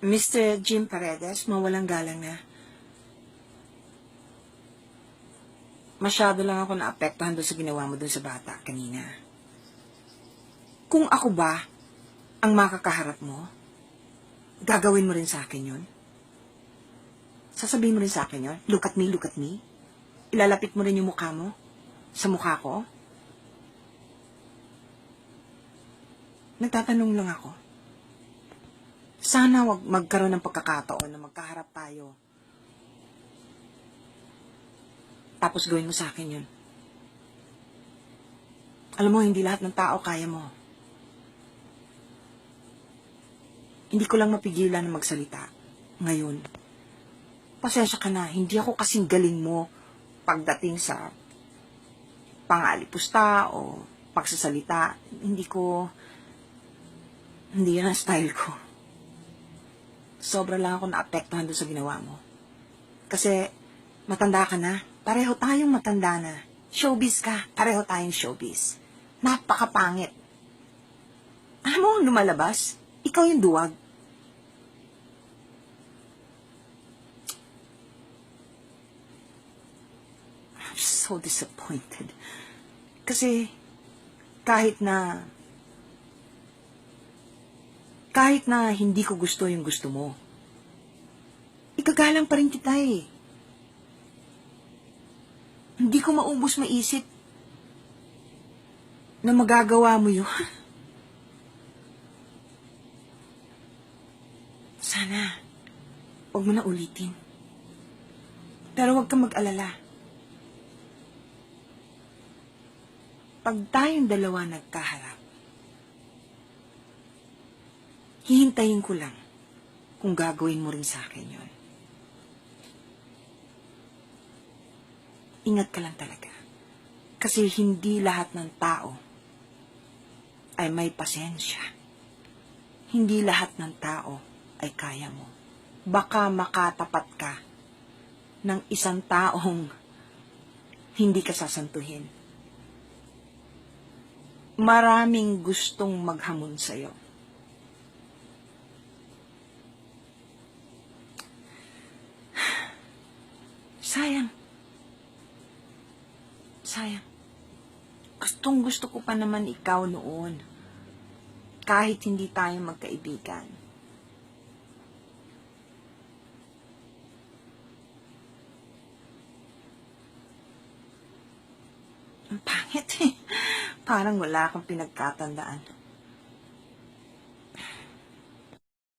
Mr. Jim Paredes, mawalang galang na. Masyado lang ako naapektuhan doon sa ginawa mo doon sa bata kanina. Kung ako ba ang makakaharap mo, gagawin mo rin sa akin yun? Sasabihin mo rin sa akin yun? Look at me, look at me? Ilalapit mo rin yung mukha mo? Sa mukha ko? Nagtatanong lang ako. Sana wag magkaroon ng pagkakataon na magkaharap tayo. Tapos gawin mo sa akin yun. Alam mo, hindi lahat ng tao kaya mo. Hindi ko lang mapigilan na magsalita. Ngayon. Pasensya ka na, hindi ako kasing galing mo pagdating sa pangalipusta o pagsasalita. Hindi ko, hindi yan ang style ko. Sobra lang ako naapektuhan doon sa ginawa mo. Kasi, matanda ka na. Pareho tayong matanda na. Showbiz ka. Pareho tayong showbiz. Napakapangit. Alam mo ang lumalabas? Ikaw yung duwag. I'm so disappointed. Kasi, kahit na kahit na hindi ko gusto yung gusto mo, ikagalang pa rin kita eh. Hindi ko maubos maisip na magagawa mo yun. Sana, huwag mo na ulitin. Pero huwag kang mag-alala. Pag tayong dalawa nagkaharap, hihintayin ko lang kung gagawin mo rin sa akin yon. Ingat ka lang talaga. Kasi hindi lahat ng tao ay may pasensya. Hindi lahat ng tao ay kaya mo. Baka makatapat ka ng isang taong hindi ka sasantuhin. Maraming gustong maghamon sa'yo. Sayang. Sayang. Gustong gusto ko pa naman ikaw noon. Kahit hindi tayo magkaibigan. Ang pangit eh. Parang wala akong pinagkatandaan.